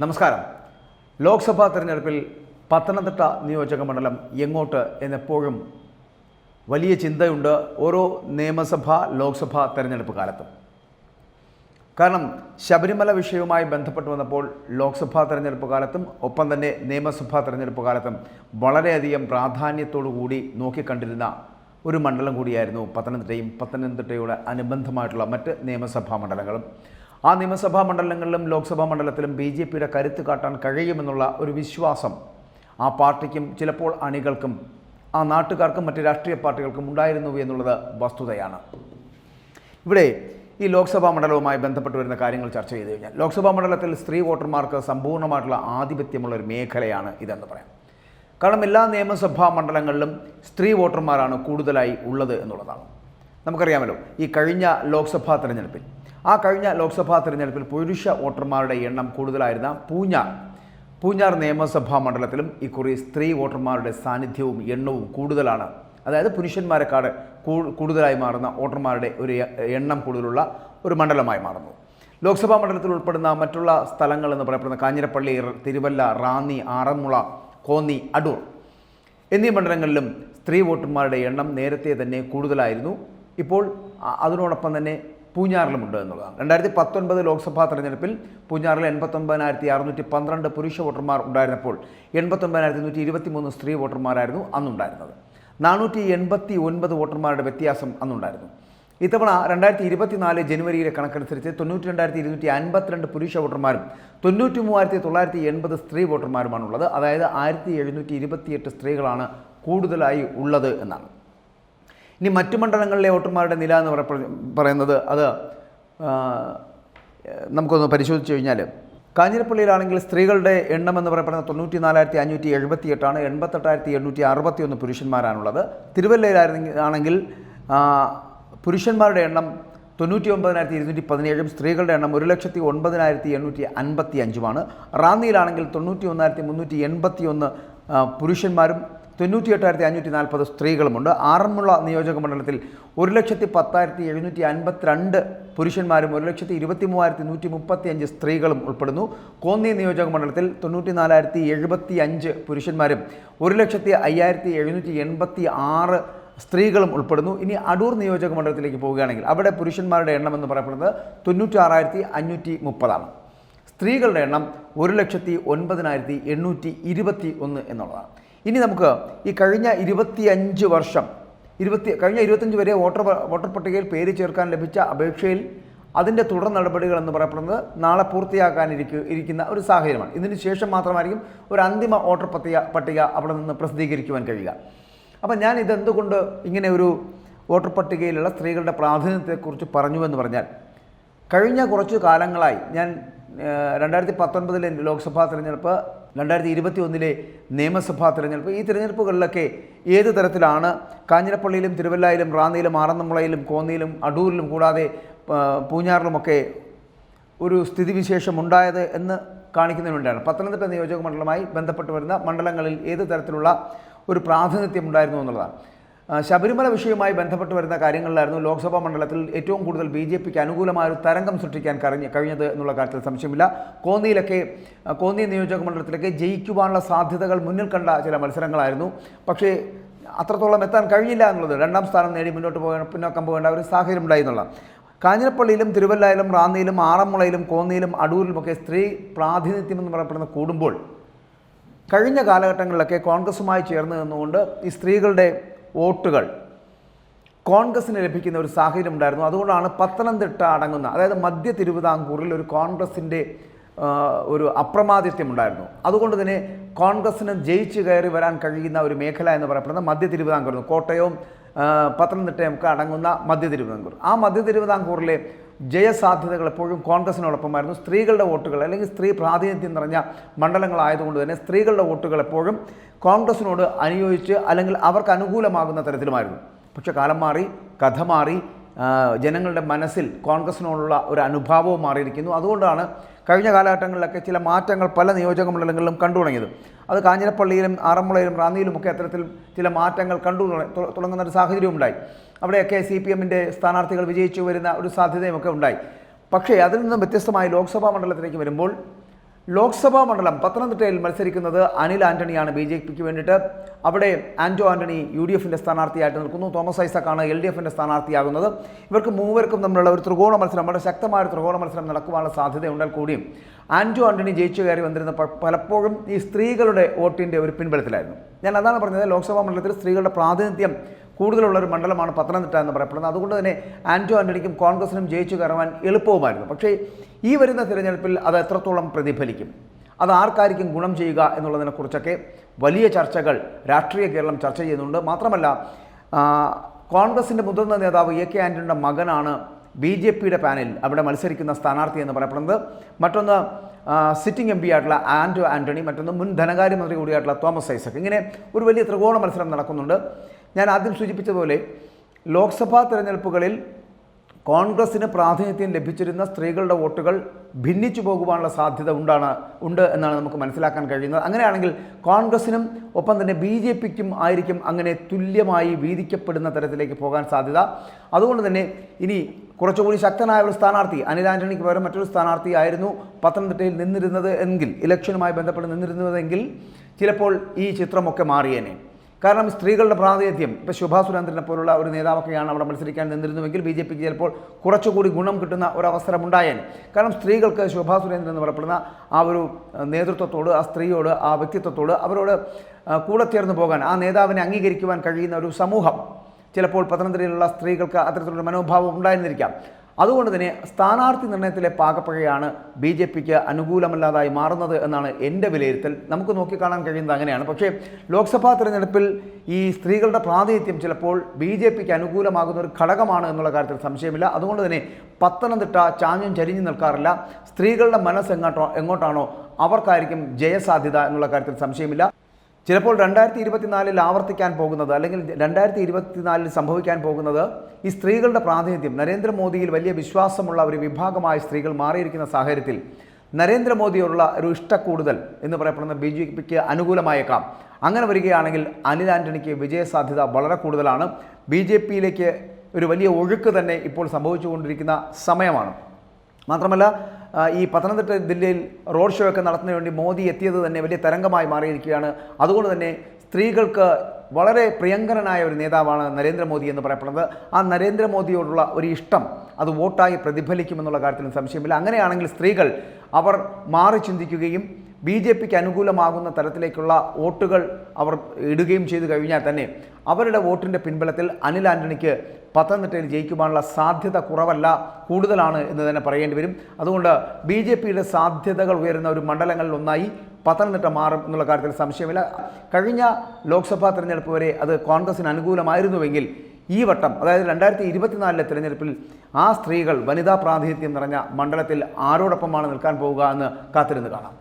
നമസ്കാരം. ലോക്സഭാ തെരഞ്ഞെടുപ്പിൽ പത്തനംതിട്ട നിയോജക മണ്ഡലം എങ്ങോട്ട് എന്നെപ്പോഴും വലിയ ചിന്തയുണ്ട് ഓരോ നിയമസഭാ ലോക്സഭാ തെരഞ്ഞെടുപ്പ് കാലത്തും. കാരണം ശബരിമല വിഷയവുമായി ബന്ധപ്പെട്ട് വന്നപ്പോൾ ലോക്സഭാ തെരഞ്ഞെടുപ്പ് കാലത്തും ഒപ്പം തന്നെ നിയമസഭാ തെരഞ്ഞെടുപ്പ് കാലത്തും വളരെയധികം പ്രാധാന്യത്തോടു കൂടി നോക്കിക്കണ്ടിരുന്ന ഒരു മണ്ഡലം കൂടിയായിരുന്നു പത്തനംതിട്ടയും പത്തനംതിട്ടയുടെ അനുബന്ധമായിട്ടുള്ള മറ്റ് നിയമസഭാ മണ്ഡലങ്ങളും. ആ നിയമസഭാ മണ്ഡലങ്ങളിലും ലോക്സഭാ മണ്ഡലത്തിലും ബി ജെ പിയുടെ കരുത്ത് കാട്ടാൻ കഴിയുമെന്നുള്ള ഒരു വിശ്വാസം ആ പാർട്ടിക്കും ചിലപ്പോൾ അണികൾക്കും ആ നാട്ടുകാർക്കും മറ്റ് രാഷ്ട്രീയ പാർട്ടികൾക്കും ഉണ്ടായിരുന്നു എന്നുള്ളത് വസ്തുതയാണ്. ഇവിടെ ഈ ലോക്സഭാ മണ്ഡലവുമായി ബന്ധപ്പെട്ട് വരുന്ന കാര്യങ്ങൾ ചർച്ച ചെയ്ത് കഴിഞ്ഞാൽ ലോക്സഭാ മണ്ഡലത്തിൽ സ്ത്രീ വോട്ടർമാർക്ക് സമ്പൂർണമായിട്ടുള്ള ആധിപത്യമുള്ള ഒരു മേഖലയാണ് ഇതെന്ന് പറയാം. കാരണം എല്ലാ നിയമസഭാ മണ്ഡലങ്ങളിലും സ്ത്രീ വോട്ടർമാരാണ് കൂടുതലായി ഉള്ളത് എന്നുള്ളതാണ്. നമുക്കറിയാമല്ലോ ഈ കഴിഞ്ഞ ലോക്സഭാ തെരഞ്ഞെടുപ്പിൽ ആ കഴിഞ്ഞ ലോക്സഭാ തെരഞ്ഞെടുപ്പിൽ പുരുഷ വോട്ടർമാരുടെ എണ്ണം കൂടുതലായിരുന്ന പൂഞ്ഞാർ പൂഞ്ഞാർ നിയമസഭാ മണ്ഡലത്തിലും ഇക്കുറി സ്ത്രീ വോട്ടർമാരുടെ സാന്നിധ്യവും എണ്ണവും കൂടുതലാണ്. അതായത് പുരുഷന്മാരെക്കാട് കൂടുതലായി മാറുന്ന വോട്ടർമാരുടെ ഒരു എണ്ണം കൂടുതലുള്ള ഒരു മണ്ഡലമായി മാറുന്നു. ലോക്സഭാ മണ്ഡലത്തിൽ ഉൾപ്പെടുന്ന മറ്റുള്ള സ്ഥലങ്ങൾ എന്ന് പറയപ്പെടുന്ന കാഞ്ഞിരപ്പള്ളി തിരുവല്ല റാന്നി ആറന്മുള കോന്നി അടൂർ എന്നീ മണ്ഡലങ്ങളിലും സ്ത്രീ വോട്ടർമാരുടെ എണ്ണം നേരത്തെ തന്നെ കൂടുതലായിരുന്നു. ഇപ്പോൾ അതിനോടൊപ്പം തന്നെ പൂഞ്ഞാറിലുമുണ്ട് എന്നുള്ളതാണ്. രണ്ടായിരത്തി പത്തൊൻപത് ലോക്സഭാ തെരഞ്ഞെടുപ്പിൽ പൂഞ്ഞാറിൽ എൺപത്തൊൻപതിനായിരത്തി അറുന്നൂറ്റി പന്ത്രണ്ട് പുരുഷ വോട്ടർമാർ ഉണ്ടായിരുന്നപ്പോൾ എൺപത്തൊൻപതിനായിരത്തി നൂറ്റി ഇരുപത്തി മൂന്ന് സ്ത്രീ വോട്ടർമാരായിരുന്നു അന്നുണ്ടായിരുന്നത്. നാനൂറ്റി എൺപത്തി ഒൻപത് വോട്ടർമാരുടെ വ്യത്യാസം അന്നുണ്ടായിരുന്നു. ഇത്തവണ രണ്ടായിരത്തി ഇരുപത്തിനാല് ജനുവരിയിലെ കണക്കനുസരിച്ച് തൊണ്ണൂറ്റി രണ്ടായിരത്തി ഇരുന്നൂറ്റി അൻപത്തിരണ്ട് പുരുഷ വോട്ടർമാരും തൊണ്ണൂറ്റി മൂവായിരത്തി തൊള്ളായിരത്തി എൺപത് സ്ത്രീ വോട്ടർമാരുമാണുള്ളത്. അതായത് ആയിരത്തി എഴുന്നൂറ്റി ഇരുപത്തിയെട്ട് സ്ത്രീകളാണ് കൂടുതലായി ഉള്ളത് എന്നാണ്. ഇനി മറ്റു മണ്ഡലങ്ങളിലെ വോട്ടർമാരുടെ നില എന്ന് പറയുന്നത് അത് നമുക്കൊന്ന് പരിശോധിച്ച് കഴിഞ്ഞാൽ കാഞ്ഞിരപ്പള്ളിയിലാണെങ്കിൽ സ്ത്രീകളുടെ എണ്ണം എന്ന് പറയപ്പെടുന്നത് തൊണ്ണൂറ്റി നാലായിരത്തി അഞ്ഞൂറ്റി എഴുപത്തി എട്ടാണ് എൺപത്തെട്ടായിരത്തി എണ്ണൂറ്റി അറുപത്തി ഒന്ന് പുരുഷന്മാരാണുള്ളത്. തിരുവല്ലയിലായിരുന്നെങ്കിൽ ആണെങ്കിൽ പുരുഷന്മാരുടെ എണ്ണം തൊണ്ണൂറ്റി ഒമ്പതിനായിരത്തി ഇരുന്നൂറ്റി പതിനേഴും സ്ത്രീകളുടെ എണ്ണം ഒരു ലക്ഷത്തി ഒൻപതിനായിരത്തി എണ്ണൂറ്റി അൻപത്തി അഞ്ചുമാണ് റാന്നിയിലാണെങ്കിൽ തൊണ്ണൂറ്റി ഒന്നായിരത്തി മുന്നൂറ്റി എൺപത്തി ഒന്ന് പുരുഷന്മാരും തൊണ്ണൂറ്റി എട്ടായിരത്തി അഞ്ഞൂറ്റി നാൽപ്പത് സ്ത്രീകളുമുണ്ട്. ആറന്മുള നിയോജക മണ്ഡലത്തിൽ ഒരു ലക്ഷത്തി പത്തായിരത്തി എഴുന്നൂറ്റി അൻപത്തിരണ്ട് പുരുഷന്മാരും ഒരു ലക്ഷത്തി ഇരുപത്തി മൂവായിരത്തി നൂറ്റി മുപ്പത്തി അഞ്ച് സ്ത്രീകളും ഉൾപ്പെടുന്നു. കോന്നി നിയോജക മണ്ഡലത്തിൽ തൊണ്ണൂറ്റി നാലായിരത്തി എഴുപത്തി അഞ്ച് പുരുഷന്മാരും ഒരു ലക്ഷത്തി അയ്യായിരത്തി എഴുന്നൂറ്റി എൺപത്തി ആറ് സ്ത്രീകളും ഉൾപ്പെടുന്നു. ഇനി അടൂർ നിയോജക മണ്ഡലത്തിലേക്ക് പോവുകയാണെങ്കിൽ അവിടെ പുരുഷന്മാരുടെ എണ്ണം എന്ന് പറയപ്പെടുന്നത് തൊണ്ണൂറ്റി ആറായിരത്തി അഞ്ഞൂറ്റി മുപ്പതാണ് സ്ത്രീകളുടെ എണ്ണം ഒരു ലക്ഷത്തി ഒൻപതിനായിരത്തി എണ്ണൂറ്റി ഇരുപത്തി ഒന്ന് എന്നുള്ളതാണ്. ഇനി നമുക്ക് ഈ കഴിഞ്ഞ ഇരുപത്തിയഞ്ച് വർഷം ഇരുപത്തി കഴിഞ്ഞ ഇരുപത്തഞ്ച് വരെ വോട്ടർ വോട്ടർ പട്ടികയിൽ പേര് ചേർക്കാൻ ലഭിച്ച അപേക്ഷയിൽ അതിന്റെ തുടർ നടപടികൾ എന്ന് പറയപ്പെടുന്നത് നാളെ പൂർത്തിയാക്കാനിരിക്കു ഇരിക്കുന്ന ഒരു സാഹചര്യമാണ്. ഇതിന് ശേഷം മാത്രമായിരിക്കും ഒരു അന്തിമ വോട്ടർ പട്ടിക പട്ടിക അവിടെ നിന്ന് പ്രസിദ്ധീകരിക്കുവാൻ കഴിയുക. അപ്പം ഞാൻ ഇതെന്തുകൊണ്ട് ഇങ്ങനെ ഒരു വോട്ടർ പട്ടികയിലുള്ള സ്ത്രീകളുടെ പ്രാതിനിധ്യത്തെക്കുറിച്ച് പറഞ്ഞു എന്ന് പറഞ്ഞാൽ കഴിഞ്ഞ കുറച്ച് കാലങ്ങളായി ഞാൻ രണ്ടായിരത്തി പത്തൊൻപതിലെ ലോക്സഭാ തിരഞ്ഞെടുപ്പ് രണ്ടായിരത്തി ഇരുപത്തി ഒന്നിലെ നിയമസഭാ തിരഞ്ഞെടുപ്പ്. ഈ തിരഞ്ഞെടുപ്പുകളിലൊക്കെ ഏത് തരത്തിലാണ് കാഞ്ഞിരപ്പള്ളിയിലും തിരുവല്ലയിലും റാന്നിയിലും ആറന്മുളയിലും കോന്നിയിലും അടൂരിലും കൂടാതെ പൂഞ്ഞാറിലുമൊക്കെ ഒരു സ്ഥിതിവിശേഷം ഉണ്ടായത് എന്ന് കാണിക്കുന്നതിന് വേണ്ടിയാണ് പത്തനംതിട്ട നിയോജക മണ്ഡലമായി ബന്ധപ്പെട്ട് വരുന്ന മണ്ഡലങ്ങളിൽ ഏത് തരത്തിലുള്ള ഒരു പ്രാതിനിധ്യം ഉണ്ടായിരുന്നു എന്നുള്ളതാണ്. ശബരിമല വിഷയവുമായി ബന്ധപ്പെട്ട് വരുന്ന കാര്യങ്ങളിലായിരുന്നു ലോക്സഭാ മണ്ഡലത്തിൽ ഏറ്റവും കൂടുതൽ ബി ജെ പിക്ക് അനുകൂലമായ ഒരു തരംഗം സൃഷ്ടിക്കാൻ കഴിഞ്ഞ കഴിഞ്ഞത് എന്നുള്ള കാര്യത്തിൽ സംശയമില്ല. കോന്നിയിലൊക്കെ കോന്നി നിയോജക മണ്ഡലത്തിലൊക്കെ ജയിക്കുവാനുള്ള സാധ്യതകൾ മുന്നിൽ കണ്ട ചില മത്സരങ്ങളായിരുന്നു. പക്ഷേ അത്രത്തോളം എത്താൻ കഴിഞ്ഞില്ല എന്നുള്ളത് രണ്ടാം സ്ഥാനം നേടി മുന്നോട്ട് പോകാൻ പിന്നോക്കം പോകേണ്ട ഒരു സാഹചര്യം ഉണ്ടായി എന്നുള്ള. കാഞ്ഞിരപ്പള്ളിയിലും തിരുവല്ലായിലും റാന്നിയിലും ആറന്മുളയിലും കോന്നിയിലും അടൂരിലുമൊക്കെ സ്ത്രീ പ്രാതിനിധ്യം എന്ന് പറയപ്പെടുന്ന കൂടുമ്പോൾ കഴിഞ്ഞ കാലഘട്ടങ്ങളിലൊക്കെ കോൺഗ്രസുമായി ചേർന്ന് നിന്നുകൊണ്ട് ഈ സ്ത്രീകളുടെ വോട്ടുകൾ. കോൺഗ്രസിന് ലഭിക്കുന്ന ഒരു സാഹചര്യം ഉണ്ടായിരുന്നു. അതുകൊണ്ടാണ് പത്തനംതിട്ട അടങ്ങുന്ന അതായത് മധ്യ തിരുവിതാംകൂറിൽ ഒരു കോൺഗ്രസിന്റെ ഒരു അപ്രമാദിത്യം ഉണ്ടായിരുന്നു. അതുകൊണ്ട് തന്നെ കോൺഗ്രസ്സിന് ജയിച്ചു കയറി വരാൻ കഴിയുന്ന ഒരു മേഖല എന്ന് പറയപ്പെടുന്നത് മധ്യ തിരുവിതാംകൂർ കോട്ടയവും ആ, നമുക്ക് അടങ്ങുന്ന മധ്യ തിരുവിതാംകൂർ. ആ മധ്യ തിരുവിതാംകൂറിലെ ജയസാധ്യതകൾ എപ്പോഴും കോൺഗ്രസിനോടൊപ്പമായിരുന്നു. സ്ത്രീകളുടെ വോട്ടുകൾ അല്ലെങ്കിൽ സ്ത്രീ പ്രാതിനിധ്യം നിറഞ്ഞ മണ്ഡലങ്ങളായതുകൊണ്ട് തന്നെ സ്ത്രീകളുടെ വോട്ടുകൾ എപ്പോഴും കോൺഗ്രസിനോട് അനുയോജിച്ച് അല്ലെങ്കിൽ അവർക്ക് അനുകൂലമാകുന്ന തരത്തിലുമായിരുന്നു. പക്ഷെ കാലം മാറി കഥ മാറി ജനങ്ങളുടെ മനസ്സിൽ കോൺഗ്രസിനോടുള്ള ഒരു അനുഭാവവും മാറിയിരിക്കുന്നു. അതുകൊണ്ടാണ് കഴിഞ്ഞ കാലഘട്ടങ്ങളിലൊക്കെ ചില മാറ്റങ്ങൾ പല നിയോജക മണ്ഡലങ്ങളിലും കണ്ടു തുടങ്ങിയത്. അത് കാഞ്ഞിരപ്പള്ളിയിലും ആറന്മുളയിലും റാന്നിയിലും ഒക്കെ അത്തരത്തിൽ ചില മാറ്റങ്ങൾ കണ്ടു തുടങ്ങുന്ന ഒരു സാഹചര്യം ഉണ്ടായി. അവിടെയൊക്കെ സി പി എമ്മിന്റെ സ്ഥാനാർത്ഥികൾ വിജയിച്ചു വരുന്ന ഒരു സാധ്യതയുമൊക്കെ ഉണ്ടായി. പക്ഷേ അതിൽ നിന്നും വ്യത്യസ്തമായി ലോക്സഭാ മണ്ഡലത്തിലേക്ക് വരുമ്പോൾ ലോക്സഭാ മണ്ഡലം പത്തനംതിട്ടയിൽ മത്സരിക്കുന്നത് അനിൽ ആന്റണിയാണ് ബി ജെ പിക്ക് വേണ്ടിയിട്ട്. അവിടെ ആന്റോ ആന്റണി യു ഡി എഫിന്റെ സ്ഥാനാർത്ഥിയായിട്ട് നിൽക്കുന്നു. തോമസ് ഐസക്കാണ് എൽ ഡി എഫിന്റെ സ്ഥാനാർത്ഥിയാകുന്നത്. ഇവർക്ക് മൂവർക്കും തമ്മിലുള്ള ഒരു ത്രികോണ മത്സരം വളരെ ശക്തമായ ഒരു ത്രികോണ മത്സരം നടക്കുവാനുള്ള സാധ്യതയുണ്ടെങ്കിൽ കൂടിയും ആന്റോ ആന്റണി ജയിച്ചു കയറി വന്നിരുന്ന പലപ്പോഴും ഈ സ്ത്രീകളുടെ വോട്ടിന്റെ ഒരു പിൻബലത്തിലായിരുന്നു. ഞാൻ അതാണ് പറഞ്ഞത് ലോക്സഭാ മണ്ഡലത്തിൽ സ്ത്രീകളുടെ പ്രാതിനിധ്യം കൂടുതലുള്ള ഒരു മണ്ഡലമാണ് പത്തനംതിട്ട എന്ന് പറയപ്പെടുന്നത്. അതുകൊണ്ട് തന്നെ ആന്റോ ആന്റണിക്കും കോൺഗ്രസിനും ജയിച്ചു കയറുവാൻ എളുപ്പവുമായിരുന്നു. പക്ഷേ ഈ വരുന്ന തിരഞ്ഞെടുപ്പിൽ അത് എത്രത്തോളം പ്രതിഫലിക്കും? അത് ആർക്കായിരിക്കും ഗുണം ചെയ്യുക എന്നുള്ളതിനെക്കുറിച്ചൊക്കെ വലിയ ചർച്ചകൾ രാഷ്ട്രീയ കേരളം ചർച്ച ചെയ്യുന്നുണ്ട്. മാത്രമല്ല കോൺഗ്രസിന്റെ മുതിർന്ന നേതാവ് എ കെ ആന്റണിയുടെ മകനാണ് ബി ജെ പിയുടെ പാനലിൽ അവിടെ മത്സരിക്കുന്ന സ്ഥാനാർത്ഥി എന്ന് പറയപ്പെടുന്നത്. മറ്റൊന്ന് സിറ്റിംഗ് എം പി ആയിട്ടുള്ള ആൻഡോ ആന്റണി മറ്റൊന്ന് മുൻ ധനകാര്യമന്ത്രി കൂടിയായിട്ടുള്ള തോമസ് ഐസക്. ഇങ്ങനെ ഒരു വലിയ ത്രികോണ മത്സരം നടക്കുന്നുണ്ട്. ഞാൻ ആദ്യം സൂചിപ്പിച്ചതുപോലെ ലോക്സഭാ തെരഞ്ഞെടുപ്പുകളിൽ കോൺഗ്രസിന് പ്രാതിനിധ്യം ലഭിച്ചിരുന്ന സ്ത്രീകളുടെ വോട്ടുകൾ ഭിന്നിച്ചു പോകുവാനുള്ള സാധ്യത ഉണ്ടാണ് ഉണ്ട് എന്നാണ് നമുക്ക് മനസ്സിലാക്കാൻ കഴിയുന്നത്. അങ്ങനെയാണെങ്കിൽ കോൺഗ്രസിനും ഒപ്പം തന്നെ ബി ജെ പിക്കും ആയിരിക്കും അങ്ങനെ തുല്യമായി വീതിക്കപ്പെടുന്ന തരത്തിലേക്ക് പോകാൻ സാധ്യത. അതുകൊണ്ട് തന്നെ ഇനി കുറച്ചുകൂടി ശക്തനായ ഒരു സ്ഥാനാർത്ഥി അനിൽ ആന്റണിക്ക് പകരം മറ്റൊരു സ്ഥാനാർത്ഥി ആയിരുന്നു പത്തനംതിട്ടയിൽ നിന്നിരുന്നത് എങ്കിൽ ഇലക്ഷനുമായി ബന്ധപ്പെട്ട് നിന്നിരുന്നതെങ്കിൽ ചിലപ്പോൾ ഈ ചിത്രമൊക്കെ മാറിയേനെ. കാരണം സ്ത്രീകളുടെ പ്രാതിനിധ്യം ഇപ്പോൾ ശുഭാ സുരേന്ദ്രനെ പോലുള്ള ഒരു നേതാവൊക്കെയാണ് അവിടെ മത്സരിക്കാൻ നിന്നിരുന്നുവെങ്കിൽ ബി ജെ പിക്ക് ചിലപ്പോൾ കുറച്ചുകൂടി ഗുണം കിട്ടുന്ന ഒരു അവസരമുണ്ടായാൽ കാരണം സ്ത്രീകൾക്ക് ശോഭാ സുരേന്ദ്രൻ എന്ന് പറയപ്പെടുന്ന ആ ഒരു നേതൃത്വത്തോട് ആ സ്ത്രീയോട് ആ വ്യക്തിത്വത്തോട് അവരോട് കൂടെ ചേർന്ന് പോകാൻ ആ നേതാവിനെ അംഗീകരിക്കുവാൻ കഴിയുന്ന ഒരു സമൂഹം ചിലപ്പോൾ പത്തനംതിട്ടയിലുള്ള സ്ത്രീകൾക്ക് അത്തരത്തിലുള്ള മനോഭാവം ഉണ്ടായിരുന്നിരിക്കാം. അതുകൊണ്ട് തന്നെ സ്ഥാനാർത്ഥി നിർണയത്തിലെ പാകപ്പകയാണ് ബി ജെ പിക്ക് അനുകൂലമല്ലാതായി മാറുന്നത് എന്നാണ് എന്റെ വിലയിരുത്തൽ. നമുക്ക് നോക്കിക്കാണാൻ കഴിയുന്നത് അങ്ങനെയാണ്. പക്ഷേ ലോക്സഭാ തിരഞ്ഞെടുപ്പിൽ ഈ സ്ത്രീകളുടെ പ്രാതിനിധ്യം ചിലപ്പോൾ ബി ജെ പിക്ക് അനുകൂലമാകുന്ന ഒരു ഘടകമാണ് എന്നുള്ള കാര്യത്തിൽ സംശയമില്ല. അതുകൊണ്ട് തന്നെ പത്തനംതിട്ട ചാഞ്ഞും ചരിഞ്ഞു നിൽക്കാറില്ല. സ്ത്രീകളുടെ മനസ്സ് എങ്ങോട്ടോ എങ്ങോട്ടാണോ അവർക്കായിരിക്കും ജയസാധ്യത എന്നുള്ള കാര്യത്തിൽ സംശയമില്ല. ചിലപ്പോൾ രണ്ടായിരത്തി ഇരുപത്തിനാലിൽ ആവർത്തിക്കാൻ പോകുന്നത് അല്ലെങ്കിൽ രണ്ടായിരത്തി ഇരുപത്തിനാലിൽ സംഭവിക്കാൻ പോകുന്നത് ഈ സ്ത്രീകളുടെ പ്രാതിനിധ്യം. നരേന്ദ്രമോദിയിൽ വലിയ വിശ്വാസമുള്ള ഒരു വിഭാഗമായ സ്ത്രീകൾ മാറിയിരിക്കുന്ന സാഹചര്യത്തിൽ നരേന്ദ്രമോദിയോടുള്ള ഒരു ഇഷ്ടക്കൂടുതൽ എന്ന് പറയപ്പെടുന്ന ബി ജെ പിക്ക് അനുകൂലമായേക്കാം. അങ്ങനെ വരികയാണെങ്കിൽ അനിൽ ആന്റണിക്ക് വിജയസാധ്യത വളരെ കൂടുതലാണ്. ബി ജെ പിയിലേക്ക് ഒരു വലിയ ഒഴുക്ക് തന്നെ ഇപ്പോൾ സംഭവിച്ചുകൊണ്ടിരിക്കുന്ന സമയമാണ്. മാത്രമല്ല ഈ പത്തനംതിട്ട ജില്ലയിൽ റോഡ് ഷോ ഒക്കെ നടത്തുന്നതിന് വേണ്ടി മോദി എത്തിയത് തന്നെ വലിയ തരംഗമായി മാറിയിരിക്കുകയാണ്. അതുകൊണ്ട് തന്നെ സ്ത്രീകൾക്ക് വളരെ പ്രിയങ്കരനായ ഒരു നേതാവാണ് നരേന്ദ്രമോദി എന്ന് പറയപ്പെടുന്നത്. ആ നരേന്ദ്രമോദിയോടുള്ള ഒരു ഇഷ്ടം അത് വോട്ടായി പ്രതിഫലിക്കുമെന്നുള്ള കാര്യത്തിൽ സംശയമില്ല. അങ്ങനെയാണെങ്കിൽ സ്ത്രീകൾ അവർ മാറി ചിന്തിക്കുകയും ബി ജെ പിക്ക് അനുകൂലമാകുന്ന തരത്തിലേക്കുള്ള വോട്ടുകൾ അവർ ഇടുകയും ചെയ്തു കഴിഞ്ഞാൽ തന്നെ അവരുടെ വോട്ടിന്റെ പിൻബലത്തിൽ അനിൽ ആന്റണിക്ക് പത്തനംതിട്ടയിൽ ജയിക്കുവാനുള്ള സാധ്യത കുറവല്ല കൂടുതലാണ് എന്ന് തന്നെ പറയേണ്ടി വരും. അതുകൊണ്ട് ബി ജെ പിയുടെ സാധ്യതകൾ ഉയരുന്ന ഒരു മണ്ഡലങ്ങളിൽ ഒന്നായി പത്തനംതിട്ട മാറും എന്നുള്ള കാര്യത്തിൽ സംശയമില്ല. കഴിഞ്ഞ ലോക്സഭാ തെരഞ്ഞെടുപ്പ് വരെ അത് കോൺഗ്രസിന് അനുകൂലമായിരുന്നുവെങ്കിൽ ഈ വട്ടം അതായത് രണ്ടായിരത്തി ഇരുപത്തിനാലിലെ തിരഞ്ഞെടുപ്പിൽ ആ സ്ത്രീകൾ വനിതാ പ്രാതിനിധ്യം നിറഞ്ഞ മണ്ഡലത്തിൽ ആരോടൊപ്പമാണ് നിൽക്കാൻ പോവുക എന്ന് കാത്തിരുന്ന് കാണാം.